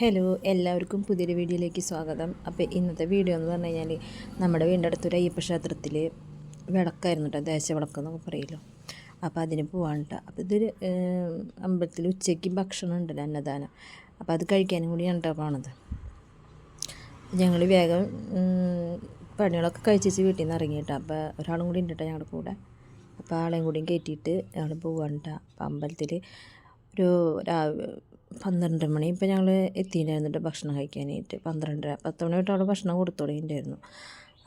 Hello എല്ലാവർക്കും പുതിയൊരു വീഡിയോയിലേക്ക് സ്വാഗതം. അപ്പോൾ ഇന്നത്തെ വീഡിയോ എന്ന് പറഞ്ഞു കഴിഞ്ഞാൽ നമ്മുടെ വീടിന്റെ അടുത്തൊരു അയ്യപ്പ ക്ഷേത്രത്തിൽ വിളക്കായിരുന്നു കേട്ടോ ദേശ വിളക്ക് എന്നൊക്കെ പറയുമല്ലോ അപ്പോൾ അതിന് പോകാൻ കേട്ടോ. അപ്പോൾ ഇതൊരു അമ്പലത്തിൽ ഉച്ചയ്ക്ക് ഭക്ഷണം ഉണ്ടല്ലോ അന്നദാനം. അപ്പോൾ അത് കഴിക്കാനും കൂടിയാണ് കേട്ടോ പോണത്. ഞങ്ങൾ വേഗം പണികളൊക്കെ കഴിച്ചേച്ച് വീട്ടിൽ നിന്ന് ഇറങ്ങി കേട്ടോ. അപ്പോൾ ഒരാളും കൂടി ഉണ്ട് കേട്ടോ ഞങ്ങളുടെ കൂടെ. അപ്പോൾ ആളെയും കൂടിയും കയറ്റിയിട്ട് ഞങ്ങൾ കേട്ടോ. അപ്പോൾ അമ്പലത്തിൽ ഒരു പന്ത്രണ്ട് മണി. ഇപ്പം ഞങ്ങൾ എത്തിയിട്ടുണ്ടായിരുന്നു ഭക്ഷണം കഴിക്കാനായിട്ട് പന്ത്രണ്ടര പത്ത് മണി തൊട്ട് അവിടെ ഭക്ഷണം കൊടുത്തു തുടങ്ങിയിട്ടുണ്ടായിരുന്നു.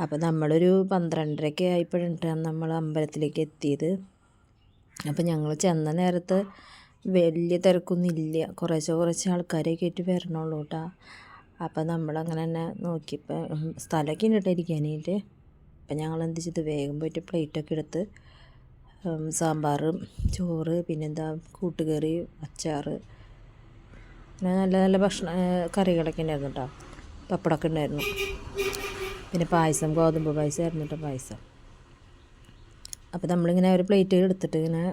അപ്പോൾ നമ്മളൊരു പന്ത്രണ്ടരയൊക്കെ ആയപ്പോഴാണ് നമ്മൾ അമ്പലത്തിലേക്ക് എത്തിയത്. അപ്പോൾ ഞങ്ങൾ ചെന്ന നേരത്ത് വലിയ തിരക്കൊന്നും ഇല്ല. കുറേശ്ശെ കുറച്ച് ആൾക്കാരെയൊക്കെ ആയിട്ട് വരണുള്ളൂ കേട്ടോ. അപ്പോൾ നമ്മളങ്ങനെ തന്നെ നോക്കിയപ്പോൾ സ്ഥലമൊക്കെ ഉണ്ട് അപ്പം ഞങ്ങൾ എന്ത് ചെയ്ത്? വേഗം പോയിട്ട് പ്ലേറ്റൊക്കെ എടുത്ത് സാമ്പാർ ചോറ് പിന്നെന്താ കൂട്ടുകറി അച്ചാറ് പിന്നെ നല്ല നല്ല ഭക്ഷണ കറികളൊക്കെ ഉണ്ടായിരുന്നു കേട്ടോ പപ്പടമൊക്കെ ഉണ്ടായിരുന്നു. പിന്നെ പായസം ഗോതമ്പ് പായസം ആയിരുന്നു കേട്ടോ പായസം. അപ്പോൾ നമ്മളിങ്ങനെ ഒരു പ്ലേറ്റ് എടുത്തിട്ട് ഇങ്ങനെ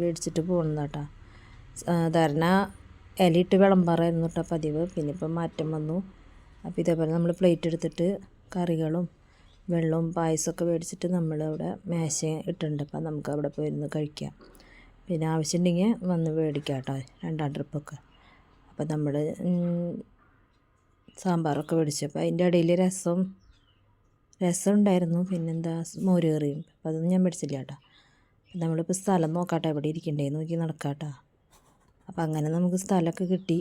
മേടിച്ചിട്ട് പോകുന്നതാട്ടാ സാധാരണ ഇലയിട്ട് വിളമ്പാറായിരുന്നു കേട്ടോ പതിവ്. പിന്നെ ഇപ്പം മാറ്റം വന്നു. അപ്പോൾ ഇതേപോലെ നമ്മൾ പ്ലേറ്റ് എടുത്തിട്ട് കറികളും വെള്ളവും പായസമൊക്കെ മേടിച്ചിട്ട് നമ്മൾ അവിടെ മേശ ഇട്ടിട്ടുണ്ട്. അപ്പം നമുക്ക് അവിടെ പോയിരുന്ന് കഴിക്കാം. പിന്നെ ആവശ്യമുണ്ടെങ്കിൽ വന്ന് മേടിക്കാം കേട്ടോ രണ്ടാം ട്രിപ്പൊക്കെ. അപ്പോൾ നമ്മൾ സാമ്പാറൊക്കെ മേടിച്ചപ്പോൾ അതിന്റെ ഇടയിൽ രസം രസം ഉണ്ടായിരുന്നു. പിന്നെന്താ മോര് കറിയും. അപ്പം അതൊന്നും ഞാൻ മേടിച്ചില്ല കേട്ടോ. നമ്മളിപ്പോൾ സ്ഥലം നോക്കാട്ടെ. എവിടെ ഇരിക്കണ്ടേ നോക്കി നടക്കാട്ടോ. അപ്പം അങ്ങനെ നമുക്ക് സ്ഥലമൊക്കെ കിട്ടി.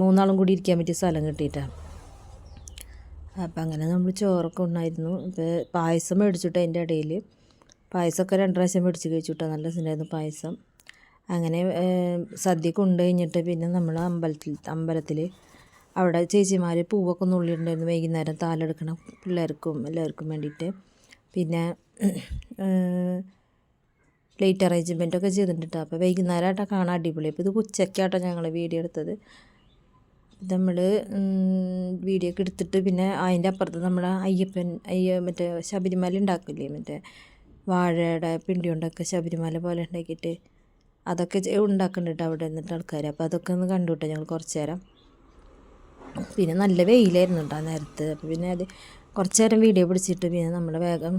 മൂന്നാളും കൂടി ഇരിക്കാൻ പറ്റിയ സ്ഥലം കിട്ടിയിട്ടാണ് അപ്പം അങ്ങനെ നമ്മൾ ചോറൊക്കെ ഉണ്ടായിരുന്നു ഇപ്പോൾ പായസം മേടിച്ചിട്ട് അതിന്റെ ഇടയിൽ പായസമൊക്കെ രണ്ട് പ്രാവശ്യം മേടിച്ച് കഴിച്ചുട്ടോ നല്ല രസമുണ്ടായിരുന്നു പായസം. അങ്ങനെ സദ്യ കൊണ്ട് കഴിഞ്ഞിട്ട് പിന്നെ നമ്മൾ അമ്പലത്തിൽ അമ്പലത്തിൽ അവിടെ ചേച്ചിമാർ പൂവൊക്കെ നുള്ളിയിട്ടുണ്ടായിരുന്നു വൈകുന്നേരം താലെടുക്കണ പിള്ളേർക്കും എല്ലാവർക്കും വേണ്ടിയിട്ട്. പിന്നെ ലൈറ്റ് അറേഞ്ച്മെന്റ് ഒക്കെ ചെയ്തിട്ടുണ്ട് അപ്പോൾ വൈകുന്നേരമായിട്ടാണ് കാണാൻ അടിപൊളി. അപ്പോൾ ഇത് ഉച്ചയ്ക്കാട്ടോ ഞങ്ങൾ വീഡിയോ എടുത്തത്. നമ്മൾ വീഡിയോ ഒക്കെ എടുത്തിട്ട് പിന്നെ അതിന്റെ അപ്പുറത്ത് നമ്മുടെ അയ്യപ്പൻ അയ്യ മറ്റേ ശബരിമല ഉണ്ടാക്കില്ലേ? മറ്റേ വാഴയുടെ പിണ്ടി കൊണ്ടൊക്കെ ശബരിമല പോലെ ഉണ്ടാക്കിയിട്ട് അതൊക്കെ ഉണ്ടാക്കുന്നുണ്ട് അവിടെ നിന്നിട്ട് ആൾക്കാർ അപ്പോൾ അതൊക്കെ ഒന്ന് കണ്ടുവിട്ടെ ഞങ്ങൾ കുറച്ച് നേരം. പിന്നെ നല്ല വെയിലായിരുന്നു കേട്ടോ ആ നേരത്ത്. അപ്പോൾ പിന്നെ അത് കുറച്ച് നേരം വീഡിയോ പിടിച്ചിട്ട് പിന്നെ നമ്മൾ വേഗം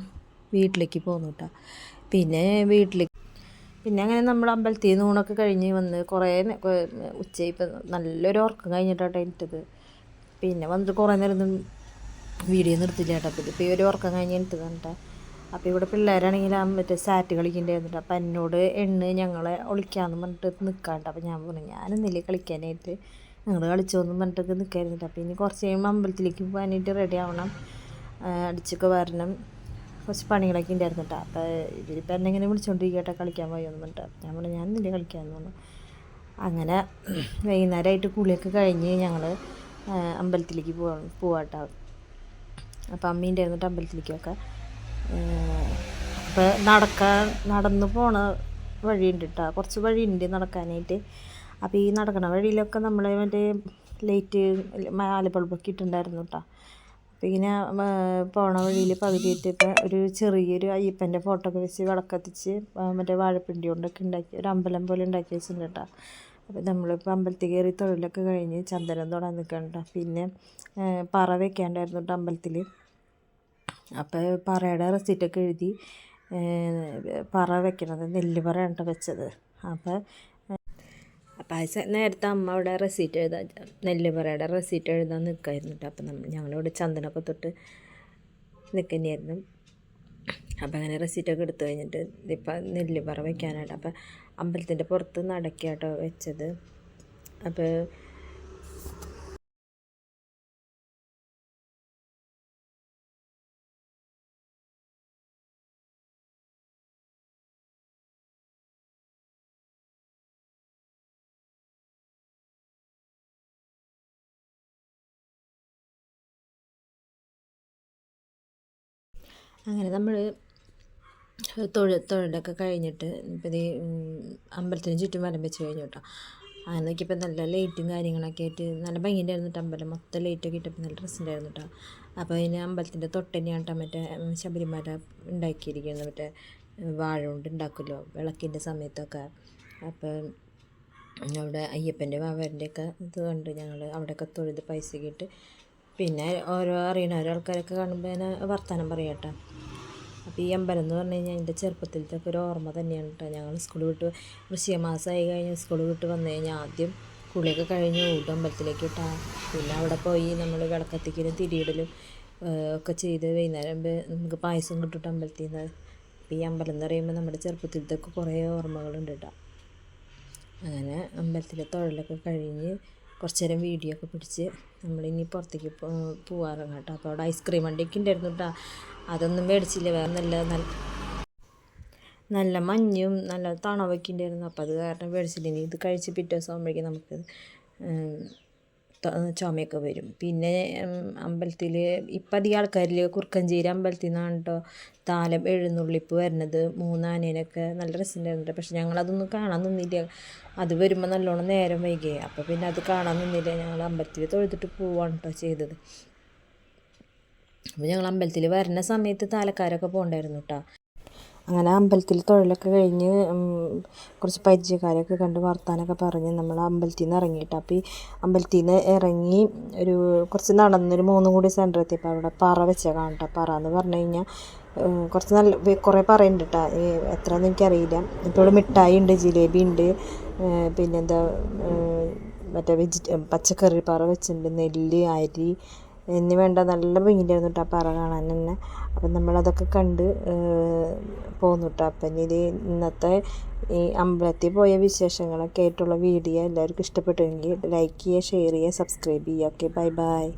വീട്ടിലേക്ക് പോന്നു കേട്ടോ പിന്നെ വീട്ടിലേക്ക് പിന്നെ അങ്ങനെ നമ്മൾ അമ്പലത്തിൽ നിന്ന് ഊണൊക്കെ കഴിഞ്ഞ് വന്ന് കുറേ ഉച്ച ഇപ്പം നല്ലൊരു ഉറക്കം കഴിഞ്ഞിട്ടാട്ടോ എനിക്കത് പിന്നെ വന്നിട്ട് കുറേ നേരം ഒന്നും വീഡിയോ നിർത്തില്ല കേട്ടോ അപ്പോൾ ഇപ്പോൾ ഈ ഒരു ഉറക്കം കഴിഞ്ഞ് എനിട്ടതാണ് കേട്ടോ അപ്പോൾ ഇവിടെ പിള്ളേരാണെങ്കിൽ മറ്റേ സാറ്റ് കളിക്കേണ്ടിയിരുന്നിട്ട് അപ്പം എന്നോട് എണ്ണ് ഞങ്ങളെ ഒളിക്കാമെന്ന് പറഞ്ഞിട്ട് നിൽക്കാണ്ട് അപ്പോൾ ഞാൻ പറഞ്ഞു ഞാനെന്നില്ല കളിക്കാനായിട്ട് നിങ്ങൾ കളിച്ചോന്നും പറഞ്ഞിട്ടൊക്കെ നിൽക്കായിരുന്നിട്ട് അപ്പോൾ ഇനി കുറച്ച് കഴിയുമ്പോൾ അമ്പലത്തിലേക്ക് പോകാനായിട്ട് റെഡി ആവണം. അടിച്ചൊക്കെ വരണം. കുറച്ച് പണികളൊക്കെ ഉണ്ടായിരുന്നു കേട്ടോ അപ്പോൾ ഇവരിപ്പോൾ എന്നെ ഇങ്ങനെ വിളിച്ചുകൊണ്ടിരിക്കട്ടെ കളിക്കാൻ പോയെന്ന് പറഞ്ഞിട്ട്. ഞാൻ പറഞ്ഞു ഞാനില്ലേ കളിക്കാമെന്ന് പറഞ്ഞു. അങ്ങനെ വൈകുന്നേരമായിട്ട് കുളിയൊക്കെ കഴിഞ്ഞ് ഞങ്ങൾ അമ്പലത്തിലേക്ക് പോവാ പോവാട്ടോ. അപ്പോൾ അമ്മീന്റെ ആയിരുന്നിട്ട് അമ്പലത്തിലേക്കൊക്കെ അപ്പോൾ നടക്കാൻ നടന്നു പോണ വഴിയുണ്ട് കേട്ടോ കുറച്ച് വഴിയുണ്ട് നടക്കാനായിട്ട്. അപ്പോൾ ഈ നടക്കണ വഴിയിലൊക്കെ നമ്മൾ മറ്റേ ലൈറ്റ് മാല ബൾബൊക്കെ ഇട്ടിട്ടുണ്ടായിരുന്നു കേട്ടോ അപ്പോൾ ഇങ്ങനെ പോണ വഴിയിൽ പകുതി ഇപ്പം ഒരു ചെറിയൊരു അയ്യപ്പന്റെ ഫോട്ടോ ഒക്കെ വെച്ച് വിളക്കത്തിച്ച് മറ്റേ വാഴപ്പിണ്ടി കൊണ്ടൊക്കെ ഉണ്ടാക്കി ഒരു അമ്പലം പോലെ ഉണ്ടാക്കി വെച്ചിട്ടുണ്ട് കേട്ടോ അപ്പോൾ നമ്മളിപ്പോൾ അമ്പലത്തിൽ കയറി തൊഴിലൊക്കെ കഴിഞ്ഞ് ചന്ദനം തൊടാൻ നിൽക്കണ്ട പിന്നെ പറ വെക്കാണ്ടായിരുന്നു കേട്ടോ അമ്പലത്തിൽ അപ്പോൾ പറയുടെ റെസിറ്റൊക്കെ എഴുതി പറ വെക്കണത് നെല്ല് പറയാണ് കേട്ടോ വെച്ചത്. അപ്പോൾ അപ്പോൾ നേരത്തെ അമ്മ അവിടെ റെസീറ്റ് എഴുതാൻ നെല്ല് പറയുടെ റെസീറ്റ് എഴുതാൻ നിൽക്കായിരുന്നു കേട്ടോ അപ്പം നമ്മൾ ഞങ്ങളിവിടെ ചന്ദനമൊക്കെ തൊട്ട് നിൽക്കുന്നതായിരുന്നു അപ്പം അങ്ങനെ റെസീറ്റൊക്കെ എടുത്തു കഴിഞ്ഞിട്ട് ഇപ്പം നെല്ല് പറ വെക്കാനായിട്ട് അപ്പം അമ്പലത്തിന്റെ പുറത്ത് നടക്കാട്ടോ വെച്ചത്. അപ്പോൾ അങ്ങനെ നമ്മൾ തൊഴിൽ തൊഴിലൊക്കെ കഴിഞ്ഞിട്ട് ഇപ്പം ഈ അമ്പലത്തിന് ചുറ്റും വരം വെച്ച് കഴിഞ്ഞു കേട്ടോ അങ്ങനെ നോക്കിയപ്പോൾ നല്ല ലൈറ്റും കാര്യങ്ങളൊക്കെ ആയിട്ട് നല്ല ഭംഗിയുണ്ടായിരുന്നു കേട്ടോ അമ്പലം. മൊത്തം ലൈറ്റൊക്കെ ഇട്ടപ്പോൾ നല്ല ഡ്രസ്സുണ്ടായിരുന്നു കേട്ടോ അപ്പോൾ അതിന് അമ്പലത്തിന്റെ തൊട്ട് തന്നെയാണ് കേട്ടോ മറ്റേ ശബരിമല ഉണ്ടാക്കിയിരിക്കുന്നത്. മറ്റേ വാഴ കൊണ്ട് ഉണ്ടാക്കുമല്ലോ വിളക്കിന്റെ സമയത്തൊക്കെ. അപ്പോൾ അവിടെ അയ്യപ്പന്റെ വാവന്റെ ഇത് കണ്ട് ഞങ്ങൾ അവിടെയൊക്കെ തൊഴുത് പൈസ കിട്ട് പിന്നെ ഓരോ അറിയണ ഓരോ ആൾക്കാരൊക്കെ കാണുമ്പോൾ ഞാൻ വർത്തമാനം പറയാം കേട്ടോ. അപ്പോൾ ഈ അമ്പലം എന്ന് പറഞ്ഞു കഴിഞ്ഞാൽ എന്റെ ചെറുപ്പത്തിലത്തെ ഒരു ഓർമ്മ തന്നെയാണ് കേട്ടോ. ഞങ്ങൾ സ്കൂൾ വിട്ട് വൃശ്ചിക മാസമായി കഴിഞ്ഞ് സ്കൂൾ വിട്ട് വന്നു കഴിഞ്ഞാൽ ആദ്യം കുളിയൊക്കെ കഴിഞ്ഞ് ഓടും അമ്പലത്തിലേക്ക് ഇട്ടാ. പിന്നെ അവിടെ പോയി നമ്മൾ വിളക്കത്തിക്കലും തിരിയിടലും ഒക്കെ ചെയ്ത് വൈകുന്നേരം നമുക്ക് പായസം കിട്ടിട്ട് അമ്പലത്തിൽ നിന്ന് ഈ അമ്പലം എന്ന് പറയുമ്പോൾ നമ്മുടെ ചെറുപ്പത്തിലത്തെ ഒക്കെ കുറേ ഓർമ്മകളുണ്ട് കേട്ടോ. അങ്ങനെ അമ്പലത്തിലെ തൊഴിലൊക്കെ കഴിഞ്ഞ് കുറച്ച് നേരം വീഡിയോ ഒക്കെ പിടിച്ച് നമ്മളിനി പുറത്തേക്ക് പോ- കേട്ടോ. അപ്പോൾ അവിടെ ഐസ്ക്രീം വണ്ടിയൊക്കെ ഉണ്ടായിരുന്നു കേട്ടോ അതൊന്നും മേടിച്ചില്ല. വേറെ നല്ല നല്ല നല്ല മഞ്ഞും നല്ല തണവൊക്കെ ഉണ്ടായിരുന്നു. അപ്പോൾ അത് കാരണം മേടിച്ചില്ല. ഇനി ഇത് കഴിച്ച് പിറ്റേ ദിവസം ആകുമ്പോഴേക്കും നമുക്ക് ചുമയൊക്കെ വരും. പിന്നെ അമ്പലത്തിൽ ഇപ്പം അധികം ആൾക്കാരിൽ കുറുക്കഞ്ചേരി അമ്പലത്തിൽ നിന്നാണ് കേട്ടോ താലം എഴുന്നള്ളിപ്പ് വരുന്നത്. മൂന്നാനേനൊക്കെ നല്ല രസമുണ്ടായിരുന്നു പക്ഷെ ഞങ്ങളതൊന്നും കാണാൻ നിന്നില്ല. അത് വരുമ്പോൾ നല്ലോണം നേരം വൈകിയേ അപ്പോൾ പിന്നെ അത് കാണാൻ നിന്നില്ല. ഞങ്ങൾ അമ്പലത്തിൽ തൊഴുതിട്ട് പോവാണ് കേട്ടോ ചെയ്തത്. അപ്പോൾ ഞങ്ങൾ അമ്പലത്തിൽ വരുന്ന സമയത്ത് താലക്കാരൊക്കെ പോകണ്ടായിരുന്നു കേട്ടോ അങ്ങനെ അമ്പലത്തിൽ തൊഴിലൊക്കെ കഴിഞ്ഞ് കുറച്ച് പരിചയക്കാരെയൊക്കെ കണ്ട് വർത്താനമൊക്കെ പറഞ്ഞ് നമ്മൾ അമ്പലത്തിൽ നിന്ന് ഇറങ്ങിയിട്ട്. അപ്പോൾ ഈ അമ്പലത്തിൽ നിന്ന് ഇറങ്ങി ഒരു കുറച്ച് നടന്നൊരു മൂന്നും കൂടി സെന്റർ എത്തിയപ്പോൾ അവിടെ പറ വെച്ച കാണട്ടെ പറ എന്ന് പറഞ്ഞു കഴിഞ്ഞാൽ കുറച്ച് നല്ല കുറേ പറയുന്നുണ്ട് കേട്ടോ എത്രയെന്ന് എനിക്കറിയില്ല. ഇപ്പോൾ ഇവിടെ മിഠായി ഉണ്ട് ജിലേബി ഉണ്ട് പിന്നെന്താ മറ്റേ വെജിറ്റ പച്ചക്കറി പറ വെച്ചിട്ടുണ്ട് നെല്ല് അരി എന്നിവ വേണ്ട നല്ല ഭംഗിയായിരുന്നു കേട്ടോ പറ കാണാൻ തന്നെ. അപ്പം നമ്മളതൊക്കെ കണ്ട് പോന്നു കേട്ടോ അപ്പം ഇനി ഇത് ഇന്നത്തെ ഈ അമ്പലത്തിൽ പോയ വിശേഷങ്ങളൊക്കെ ആയിട്ടുള്ള വീഡിയോ എല്ലാവർക്കും ഇഷ്ടപ്പെട്ടെങ്കിൽ ലൈക്ക് ചെയ്യുക ഷെയർ ചെയ്യുക സബ്സ്ക്രൈബ് ചെയ്യുക. Okay bye bye.